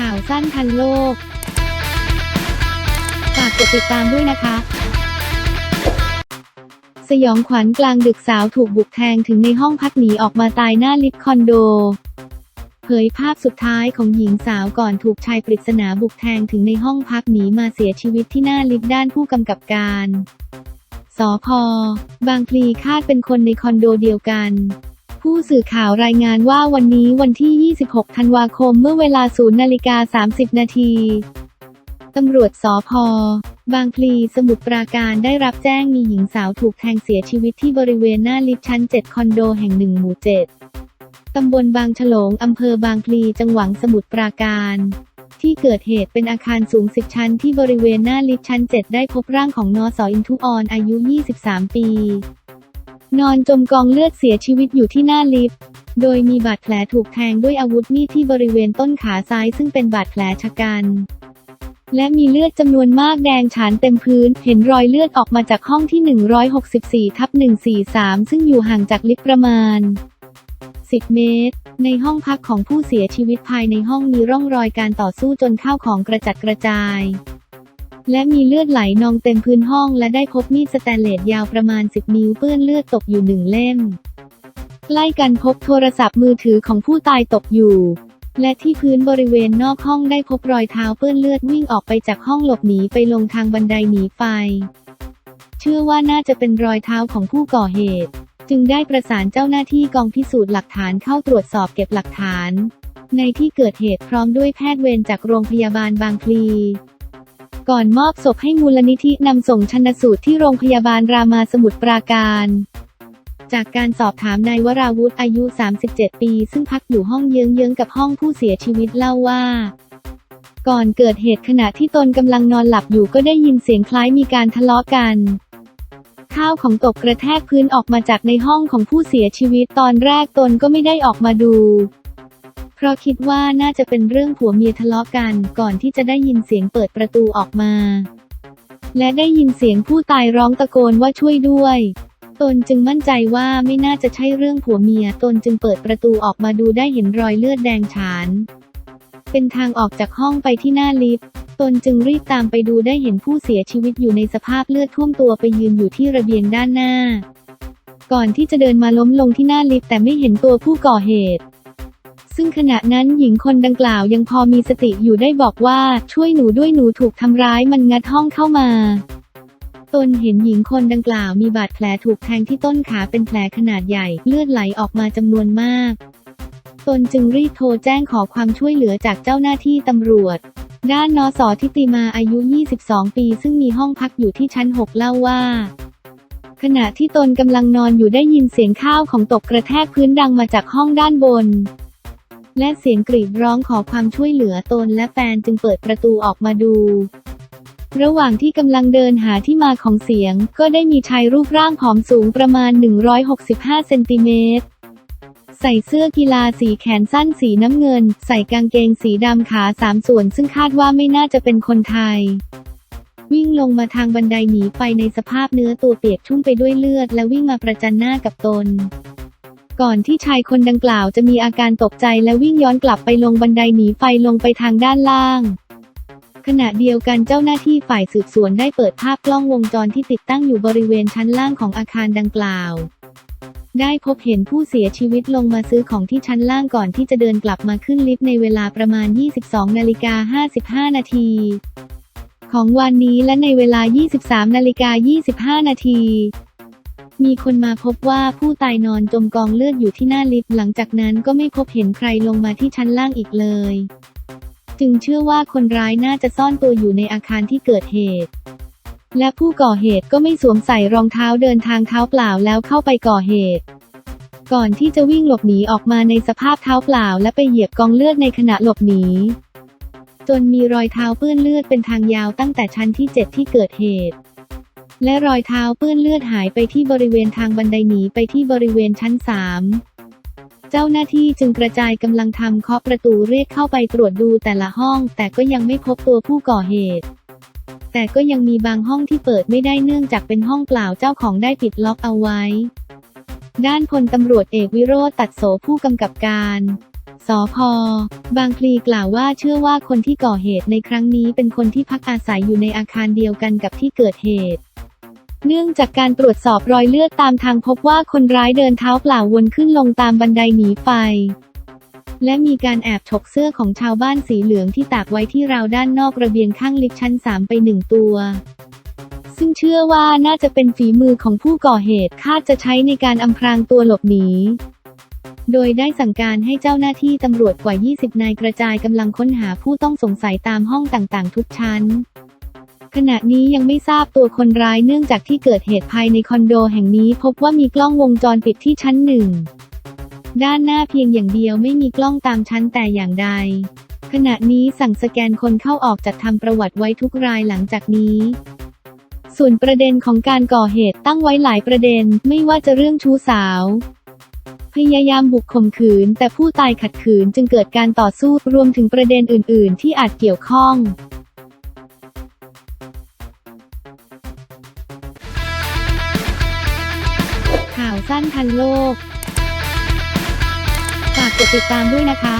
ข่าวสั้นทันโลก ฝากกดติดตามด้วยนะคะ สยองขวัญกลางดึกสาวถูกบุกแทงถึงในห้องพักหนีออกมาตายหน้าลิฟต์คอนโด เผยภาพสุดท้ายของหญิงสาวก่อนถูกชายปริศนาบุกแทงถึงในห้องพักหนีมาเสียชีวิตที่หน้าลิฟต์ด้านผู้กำกับการ สพ บางพลีคาดเป็นคนในคอนโดเดียวกัน ผู้สื่อข่าวรายงานว่าวันนี้วันที่ 26 ธันวาคมเมื่อเวลา 0 นาฬิกา 30 นาทีตำรวจสพบางพลีสมุทรปราการได้รับแจ้งมีหญิงสาวถูกแทงเสียชีวิตที่บริเวณหน้าลิฟต์ชั้น 7 คอนโดแห่งหนึ่งหมู่ 7 ตำบลบางฉลงอำเภอบางพลีจังหวัดสมุทรปราการ ที่เกิดเหตุเป็นอาคารสูง 10 ชั้นที่บริเวณหน้าลิฟต์ชั้น 7 ได้พบร่างของนอสออินทุออนอายุ 23 ปี นอนจมกองเลือดเสียชีวิตอยู่ที่หน้าลิฟต์ โดยมีบาดแผลถูกแทงด้วยอาวุธมีดที่บริเวณต้นขาซ้ายซึ่งเป็นบาดแผลชะกัน และมีเลือดจำนวนมากแดงฉานเต็มพื้น เห็นรอยเลือดออกมาจากห้องที่ 164ทับ143 ซึ่งอยู่ห่างจากลิฟต์ประมาณ 10 เมตร ในห้องพักของผู้เสียชีวิตภายในห้องมีร่องรอยการต่อสู้จนข้าวของกระจัดกระจาย และมีเลือดไหลนองเต็มพื้นห้อง และได้พบมีดสแตนเลสยาวประมาณ 10 นิ้วเปื้อนเลือดตกอยู่หนึ่งเล่มใกล้กันพบโทรศัพท์มือถือของผู้ตายตกอยู่ และที่พื้นบริเวณนอกห้องได้พบรอยเท้าเปื้อนเลือดวิ่งออกไปจากห้องหลบหนีไปลงทางบันไดหนีไฟ เชื่อว่าน่าจะเป็นรอยเท้าของผู้ก่อเหตุ จึงได้ประสานเจ้าหน้าที่กองพิสูจน์หลักฐานเข้าตรวจสอบเก็บหลักฐาน ในที่เกิดเหตุพร้อมด้วยแพทย์เวรจากโรงพยาบาลบางพลี ก่อนมอบศพให้มูลนิธินำส่งชันสูตรที่โรงพยาบาลรามาสมุทรปราการ จากการสอบถามนายวราวุธอายุ 37 ปี ซึ่งพักอยู่ห้องเยื้องๆกับห้องผู้เสียชีวิตเล่าว่า ก่อนเกิดเหตุขณะที่ตนกำลังนอนหลับอยู่ก็ได้ยินเสียงคล้ายมีการทะเลาะกันข้าวของตกกระแทกพื้นออกมาจากในห้องของผู้เสียชีวิตตอนแรกตนก็ไม่ได้ออกมาดู เพราะคิดว่าน่าจะเป็นเรื่องผัวเมียทะเลาะกันก่อนที่จะได้ยินเสียงเปิดประตูออกมา และได้ยินเสียงผู้ตายร้องตะโกนว่าช่วยด้วย ตนจึงมั่นใจว่าไม่น่าจะใช่เรื่องผัวเมียตนจึงเปิดประตูออกมาดูได้เห็นรอยเลือดแดงฉาน เป็นทางออกจากห้องไปที่หน้าลิฟต์ตนจึงรีบตามไปดูได้เห็นผู้เสียชีวิตอยู่ในสภาพเลือดท่วมตัวไปยืนอยู่ที่ระเบียงด้านหน้า ก่อนที่จะเดินมาล้มลงที่หน้าลิฟต์แต่ไม่เห็นตัวผู้ก่อเหตุ ซึ่งขณะนั้นหญิงคนดังกล่าวยังพอมีสติอยู่ได้บอกว่าช่วยหนูด้วยหนูถูกทำร้ายมันงัดห้องเข้ามาตนเห็นหญิงคนดังกล่าวมีบาดแผลถูกแทงที่ต้นขาเป็นแผลขนาดใหญ่เลือดไหลออกมาจำนวนมาก ตนจึงรีบโทรแจ้งขอความช่วยเหลือจากเจ้าหน้าที่ตำรวจ ด้านนสทิติมาอายุ 22 ปี ซึ่งมีห้องพักอยู่ที่ชั้น 6 เล่าว่า ขณะที่ตนกำลังนอนอยู่ได้ยินเสียงข้าวของตกกระแทกพื้นดังมาจากห้องด้านบน และเสียงกรีดร้องขอความช่วยเหลือตนและแฟนจึงเปิดประตูออกมาดู ระหว่างที่กำลังเดินหาที่มาของเสียง ก็ได้มีชายรูปร่างผอมสูงประมาณ 165 เซนติเมตรใส่เสื้อกีฬาสีแขนสั้นสีน้ำเงิน ใส่กางเกงสีดำขาสามส่วน ซึ่งคาดว่าไม่น่าจะเป็นคนไทย วิ่งลงมาทางบันไดหนีไฟในสภาพเนื้อตัวเปียกชุ่มไปด้วยเลือด และวิ่งมาประจันหน้ากับตน ก่อนที่ชายคนดังกล่าวจะมีอาการตกใจและวิ่งย้อนกลับไปลงบันไดหนีไฟลงไปทางด้านล่างขณะเดียวกันเจ้าหน้าที่ฝ่ายสืบสวนได้เปิดภาพกล้องวงจรที่ติดตั้งอยู่บริเวณชั้นล่างของอาคารดังกล่าว ได้พบเห็นผู้เสียชีวิตลงมาซื้อของที่ชั้นล่างก่อนที่จะเดินกลับมาขึ้นลิฟต์ในเวลาประมาณ 22 นาฬิกา 55 นาที ของวันนี้และในเวลา 23 นาฬิกา 25 นาที มีคนมาพบว่าผู้ตายนอนจมกองเลือดอยู่ที่หน้าลิฟต์หลังจากนั้นก็ไม่พบเห็นใครลงมาที่ชั้นล่างอีกเลย จึงเชื่อว่าคนร้ายน่าจะซ่อนตัวอยู่ในอาคารที่เกิดเหตุและผู้ก่อเหตุก็ไม่สวมใส่รองเท้าเดินทางเท้าเปล่าแล้วเข้าไปก่อเหตุ ก่อนที่จะวิ่งหลบหนีออกมาในสภาพเท้าเปล่าและไปเหยียบกองเลือดในขณะหลบหนี จนมีรอยเท้าเปื้อนเลือดเป็นทางยาวตั้งแต่ชั้นที่ 7 ที่เกิดเหตุ และรอยเท้าเปื้อนเลือดหายไปที่บริเวณทางบันไดหนีไปที่บริเวณชั้น3เจ้าหน้าที่จึงกระจายกำลังทำเคาะประตูเรียกเข้าไปตรวจดูแต่ละห้อง แต่ก็ยังไม่พบตัวผู้ก่อเหตุ แต่ก็ยังมีบางห้องที่เปิดไม่ได้เนื่องจากเป็นห้องเปล่าเจ้าของได้ปิดล็อกเอาไว้ ด้านพลตำรวจเอกวิโรธตัดโสผู้กำกับการสพบางพลีกล่าวว่าเชื่อว่าคนที่ก่อเหตุในครั้งนี้เป็นคนที่พักอาศัยอยู่ในอาคารเดียวกันกับที่เกิดเหตุ เนื่องจากการตรวจสอบรอยเลือดตามทางพบว่าคนร้ายเดินเท้าเปล่าวนขึ้นลงตามบันไดหนีไฟ และมีการแอบฉกเสื้อของชาวบ้านสีเหลืองที่ตากไว้ที่ราวด้านนอกระเบียงข้างลิฟต์ชั้น 3 ไปหนึ่งตัว ซึ่งเชื่อว่าน่าจะเป็นฝีมือของผู้ก่อเหตุคาดจะใช้ในการอำพรางตัวหลบหนีโดยได้สั่งการให้เจ้าหน้าที่ตำรวจกว่า 20 นายกระจายกำลังค้นหาผู้ต้องสงสัยตามห้องต่างๆ ทุกชั้น ขณะนี้ยังไม่ทราบตัวคนร้ายเนื่องจากที่เกิดเหตุภายในคอนโดแห่งนี้พบว่ามีกล้องวงจรปิดที่ชั้นหนึ่ง ด้านหน้าเพียงอย่างเดียวไม่มีกล้องตามชั้นแต่อย่างใด ขณะนี้สั่งสแกนคนเข้าออกจัดทำประวัติไว้ทุกรายหลังจากนี้ ส่วนประเด็นของการก่อเหตุตั้งไว้หลายประเด็นไม่ว่าจะเรื่องชู้สาวพยายามบุกข่มขืน แต่ผู้ตายขัดขืนจึงเกิดการต่อสู้รวมถึงประเด็นอื่น ๆ ที่อาจเกี่ยวข้อง ข่าวสั้นทันโลก ฝากกดติดตามด้วยนะคะ